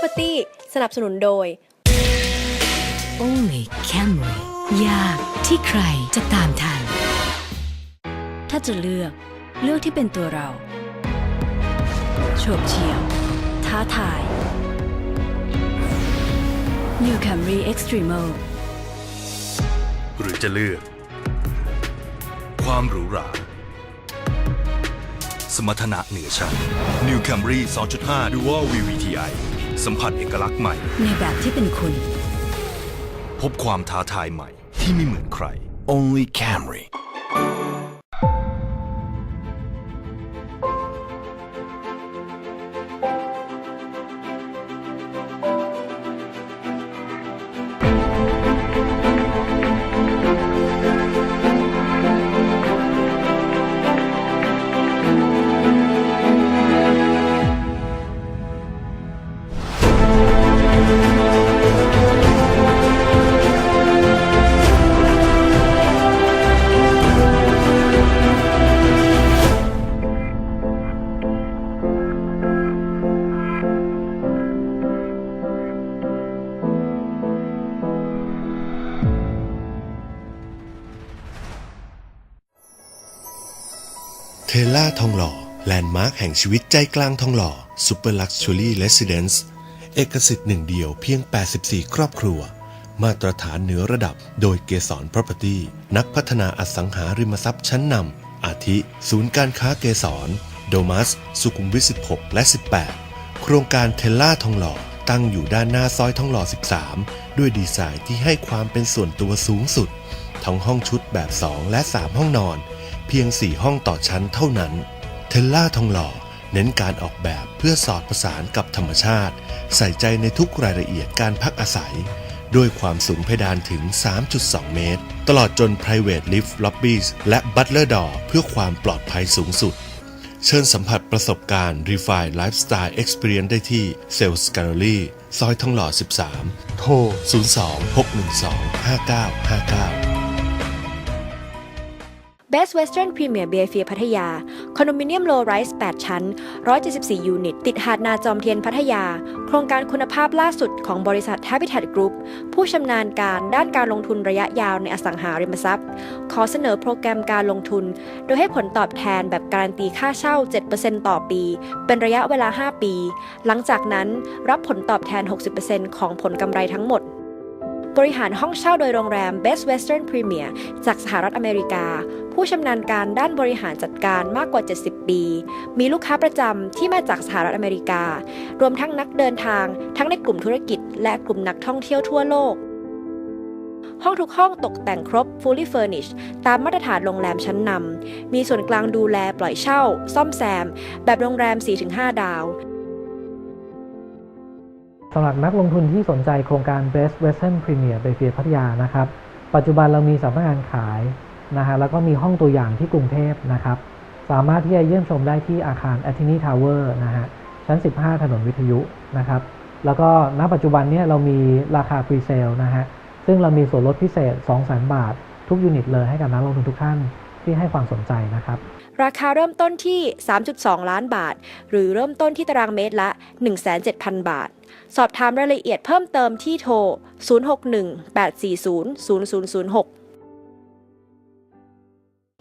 Property สนับสนุนโดย Only Camry ยากที่ใครจะตามทัน ถ้าจะเลือกเลือกที่เป็นตัวเราโฉบเฉี่ยว ท้าทาย New Camry Extremo หรือจะเลือก ความหรูหราสมรรถนะเหนือชั้น New Camry 2.5 Dual VVTi สัมผัสเอกลักษณ์ใหม่ ในแบบที่เป็นคุณ พบความท้าทายใหม่ที่ไม่เหมือนใคร Only Camry. เทล่าทองหล่อแลนด์มาร์คแห่งชีวิตใจกลางทองหล่อซูเปอร์ลักชัวรี่เรสซิเดนซ์เอกสิทธิ์หนึ่งเดียวเพียง 84 ครอบครัว มาตรฐานเหนือระดับ โดยเกสร Property นักพัฒนาอสังหาริมทรัพย์ชั้นนำอาทิ ศูนย์การค้าเกสรโดมัส สุขุมวิท 16 และ 18 โครงการเทล่าทองหล่อตั้งอยู่ด้านหน้าซอยทองหล่อ 13 ด้วยดีไซน์ที่ให้ความเป็นส่วนตัวสูงสุด ทั้งห้องชุดแบบ 2 และ 3 ห้องนอน เพียง 4 ห้องต่อชั้นเท่านั้น เทลล่าทองหล่อเน้นการออกแบบเพื่อสอดประสานกับธรรมชาติ ใส่ใจในทุกรายละเอียดการพักอาศัย ด้วยความสูงเพดานถึง 3.2 เมตร ตลอดจน private lift lobbies และ butler door เพื่อความปลอดภัยสูงสุด เชิญสัมผัสประสบการณ์ Refine Lifestyle Experience ได้ที่ Sales Gallery ซอยทองหล่อ 13 โทร 02 612 5959 Best Western Premier Bayfield พัทยา คอนโดมิเนียมโลไรส์8ชั้น 174 ยูนิต ติดหาดนาจอมเทียนพัทยา โครงการคุณภาพล่าสุดของบริษัท Habitat Group ผู้ชำนาญการด้านการลงทุนระยะยาวในอสังหาริมทรัพย์ ขอเสนอโปรแกรมการลงทุน โดยให้ผลตอบแทนแบบการันตีค่าเช่า 7%ต่อปี เป็นระยะเวลา 5 ปี หลังจากนั้นรับผลตอบแทน 60%ของผลกำไรทั้งหมดบริหารห้องเช่าโดยโรงแรม Best Western Premier จากสหรัฐอเมริกา ผู้ชำนาญการด้านบริหารจัดการมากกว่า 70 ปี มีลูกค้าประจำที่มาจากสหรัฐอเมริกา รวมทั้งนักเดินทาง ทั้งในกลุ่มธุรกิจ และกลุ่มนักท่องเที่ยวทั่วโลก ห้องทุกห้องตกแต่งครบ fully furnished ตามมาตรฐานโรงแรมชั้นนำ มีส่วนกลางดูแลปล่อยเช่า ซ่อมแซม แบบโรงแรม 4-5 ดาวสำหรับนักลงทุนที่สนใจโครงการ Best Western Premier เบเฟียพัทยานะครับ ปัจจุบันเรามีสำนักงานขาย นะฮะแล้วก็มีห้องตัวอย่างที่กรุงเทพนะครับ สามารถที่จะเยี่ยมชมได้ที่อาคาร a t t i n y Tower นะฮะชั้น 15 ถนนวิทยุนะครับ แล้วก็ณปัจจุบันเนี้เรามีราคา Pre Sale นะฮะซึ่งเรามีส่วนลดพิเศษ 200,000 บาท ทุกยูนิตเลยให้กับนักลงทุนทุกท่านที่ให้ความสนใจนะครับ ราคาเริ่มต้นที่ 3.2 ล้านบาท หรือเริ่มต้นที่ตารางเมตรละ 1,700,000 บาท สอบถามรายละเอียดเพิ่มเติมที่โทร 061-840-0006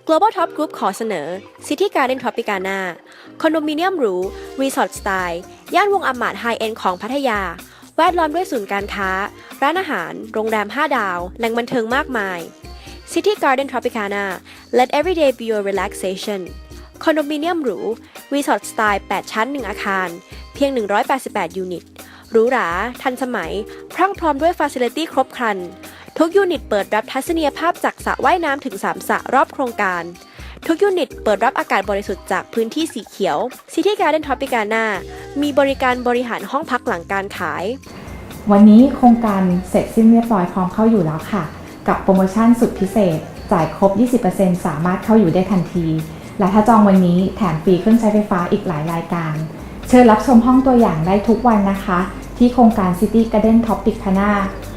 Global Top Group ขอเสนอ City Garden Tropicana คอนโดมิเนียมหรูรีสอร์ทสไตล์ย่านวงอมาตไฮเอ็นของพัทยา แวดล้อมด้วยศูนย์การค้า ร้านอาหาร โรงแรม 5 ดาว แหล่งบันเทิงมากมาย City Garden Tropicana Let every day be your relaxation คอนโดมิเนียมหรูรีสอร์ทสไตล์ 8 ชั้น 1 อาคาร เพียง 188 ยูนิตหรูหรา ทันสมัย พรั่งพร้อมด้วยฟ a ซิลิตี้ครบครัน ทุกยูนิตเปิดรับทัศนียภาพจากสระว่ายน้ำถึง 3สระรอบโครงการ ทุกยูนิตเปิดรับอากาศบริสุทธิ์จากพื้นที่สีเขียว City Garden Tropicana มีบริการบริหารห้องพักหลังการขาย วันนี้โครงการเสร็จสิ้นเรียบร้อยพร้อมเข้าอยู่แล้วค่ะ กับโปรโมชั่นสุดพิเศษ จ่ายครบ 20%สามารถเข้าอยู่ได้ทันที และถ้าจองวันนี้แถมฟรีเครื่องใช้ไฟฟ้าอีกหลายรายการ เชิญรับชมห้องตัวอย่างได้ทุกวันนะคะ ที่โครงการ City Garden Tropicana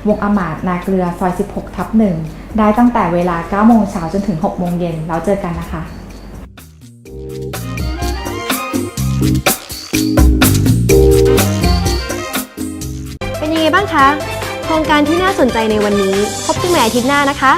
วงอมาตนาเกลือซอย 16 ทับ 1 ได้ตั้งแต่เวลา 9 โมงเช้าจนถึง 6 โมงเย็นแล้วเจอกันนะคะไงบ้างคะ โครงการที่น่าสนใจในวันนี้ พบกันใหม่อาทิตย์หน้านะคะ